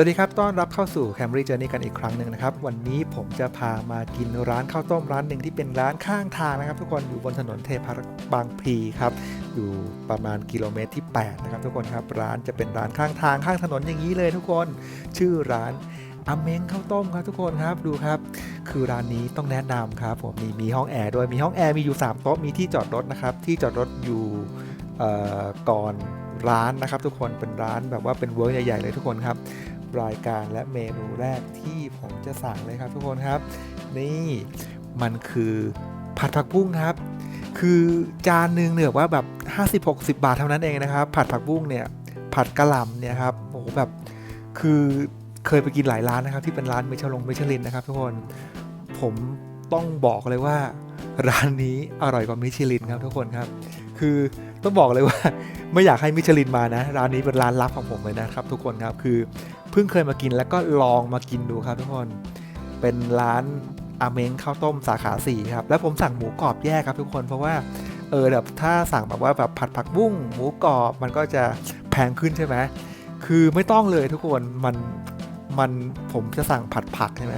วัสดีครับ ต้อนรับเข้าสู่ Camry Journey กันอีกครั้งหนึ่งนะครับ วันนี้ผมจะพามากินร้านข้าวต้มร้านหนึ่งที่เป็นร้านข้างทางนะครับ ทุกคนอยู่บนถนนเทพารักษ์บางพลีครับ อยู่ประมาณกิโลเมตรที่ 8 นะครับ ทุกคนครับ ร้านจะเป็นร้านข้างทางข้างถนนอย่างนี้เลยทุกคน ชื่อร้านอเมงข้าวต้มครับทุกคนครับดูครับ คือร้านนี้ต้องแนะนำครับผมมีมีห้องแอร์ด้วยมีห้องแอร์มีอยู่ 3 โต๊ะมีที่จอดรถนะครับที่จอดรถอยู่ก่อนร้านนะครับ ทุกคนเป็นร้านแบบว่าเป็นเวิร์กใหญ่ๆเลยทุกคนครับ รายการและเมนูแรกที่ผมจะสั่งเลยครับทุกคนครับ นี่มันคือผัดผักบุ้งครับ คือจานหนึ่งเนี่ยว่าแบบ 50-60 บาทเท่านั้นเองนะครับ ผัดผักบุ้งเนี่ยผัดกะหล่ำเนี่ยครับโอ้โหแบบคือเคยไปกินหลายร้านนะครับที่เป็นร้านมิชลงมิชลินนะครับทุกคนผมต้องบอกเลยว่า ร้านนี้อร่อยกว่ามิชลินครับทุกคนครับ คือต้องบอกเลยว่า ไม่อยากให้มิชลินมานะ ร้านนี้เป็นร้านลับของผมเลยนะครับ ทุกคนครับคือ เพิ่งเคยมากินแล้วก็ลองมากินดูครับทุกคน เป็นร้านอาเม้งข้าวต้มสาขา4ครับ แล้วผมสั่งหมูกรอบแยกครับทุกคนเพราะว่าเออแบบถ้าสั่งแบบว่าแบบผัดผักบุ้งหมูกรอบมันก็จะแพงขึ้นใช่ไหมคือไม่ต้องเลยทุกคนมันมันผมจะสั่งผัดผักใช่ไหม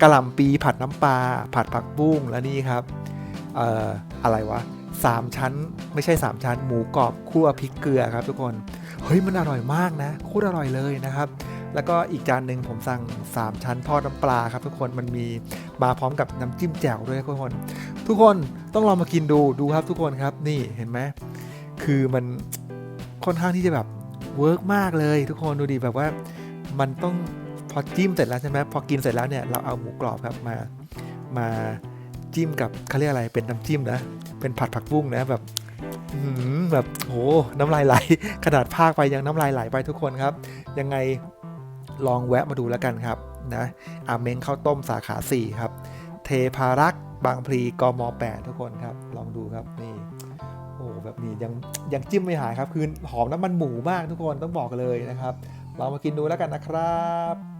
กะหล่ำปีผัดน้ำปลาผัดผักบุ้งแล้วนี่ครับเอ่ออะไรวะสามชั้นไม่ใช่สามชั้น หมูกรอบคั่วพริกเกลือครับทุกคน เฮ้ยมันอร่อยมากนะโคตรอร่อยเลยนะครับ แล้วก็อีกจานหนึ่งผมสั่ง 3 ชั้นทอดน้ำปลาครับทุกคนมันมีมาพร้อมกับน้ำจิ้มแจ่วด้วยทุกคน ทุกคนต้องลองมากินดูดูครับทุกคนครับนี่เห็นไหมคือมันค่อนข้างที่จะแบบเวิร์กมากเลย ทุกคนดูดิแบบว่ามันต้องพอจิ้มเสร็จแล้วใช่ไหมพอกินเสร็จแล้วเนี่ยเราเอาหมูกรอบครับมามาจิ้มกับเขาเรียกอะไรเป็นน้ำจิ้มนะ เป็นผัดผักบุ้งนะแบบแบบโหน้ำลายไหลขนาดภาคไปยังน้ำลายไหลไปทุกคนครับ ยังไง ลองแวะมาดูแล้วกันครับนะอาเม้งข้าวต้มสาขา 4 ครับ เทพารักษ์บางพลีกม 8 ทุกคนครับ ลองดูครับนี่โอ้แบบนี้ยังยังจิ้มไม่หายครับ คือหอมน้ำมันหมูมากทุกคนต้องบอกเลยนะครับลองมากินดูแล้วกันนะครับ